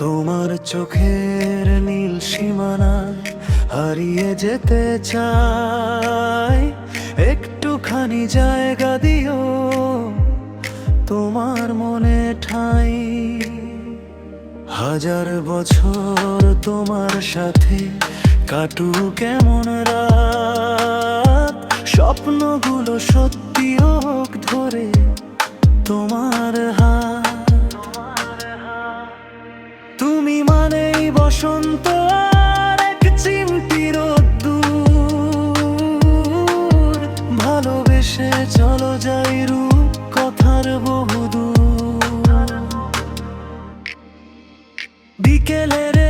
তোমার চোখের নীল সীমানা হারিয়ে যেতে চাই। একটুখানি জায়গা দিও তোমার মনে ঠাই হাজার বছর তোমার সাথে কাটু কেমন রাত। স্বপ্নগুলো সত্যি হোক ধরে তোমার হাত। তুমি মানেই বসন্ত ভালোবেসে চলো যাই রূপ কথার বহুদূর। বিকেলের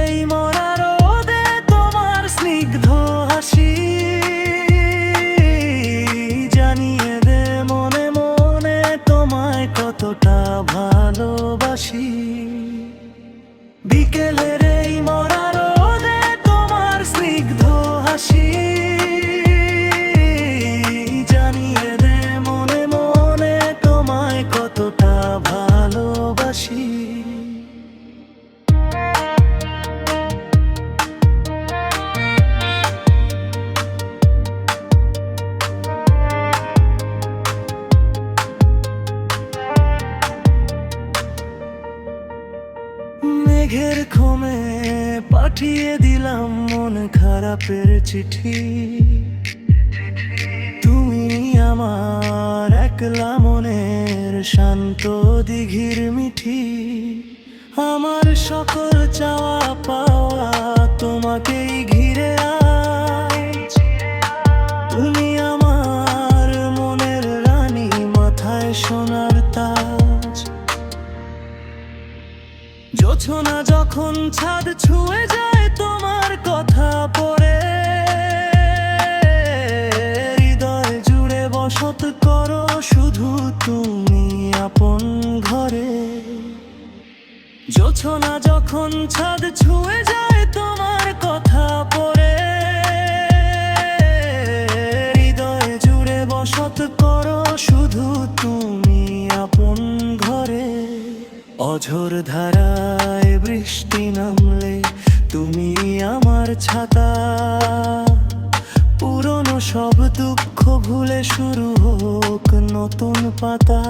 মেঘের ঘুমে পাঠিয়ে দিলাম মন খারাপের চিঠি। তুমি আমার একলা মনের শান্ত দিঘির মিঠি। আমার সকল চাওয়া পাওয়া তোমাকেই ঘিরে আজ তুমি আমার মনের রানী মাথায় সোনার জোছনা যখন ছাদ ছুঁয়ে যায় তোমার কথা পড়ে। হৃদয় জুড়ে বসত করো, শুধু তুমি আপন ঘরে। জোছনা যখন ছাদ ছুঁয়ে যায় অঝোর ধারায় বৃষ্টি নামলে তুমি আমার ছাতা। পুরনো সব দুঃখ ভুলে শুরু হোক নতুন পাতা।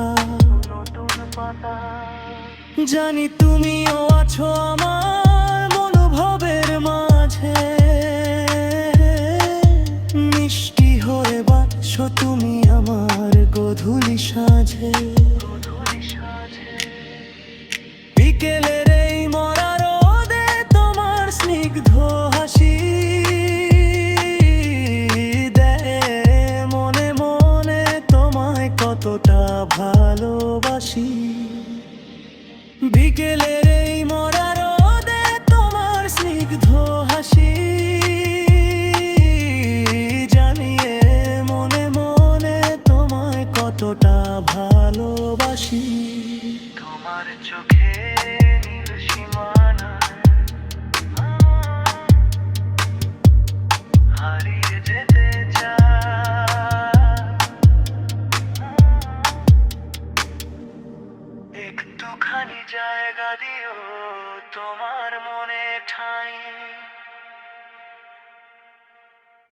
জানি তুমিও আছো আমার স্নিগ্ধ হাসি দেয়। মনে মনে তোমায় কতটা ভালোবাসি। বিকেলের এই মরা রোদে তোমার স্নিগ্ধ হাসি জানিয়ে মনে মনে তোমায় কতটা ভালোবাসি। তোমার চোখে একটুখানি জায়গা দিও তোমার মনে ঠাঁই।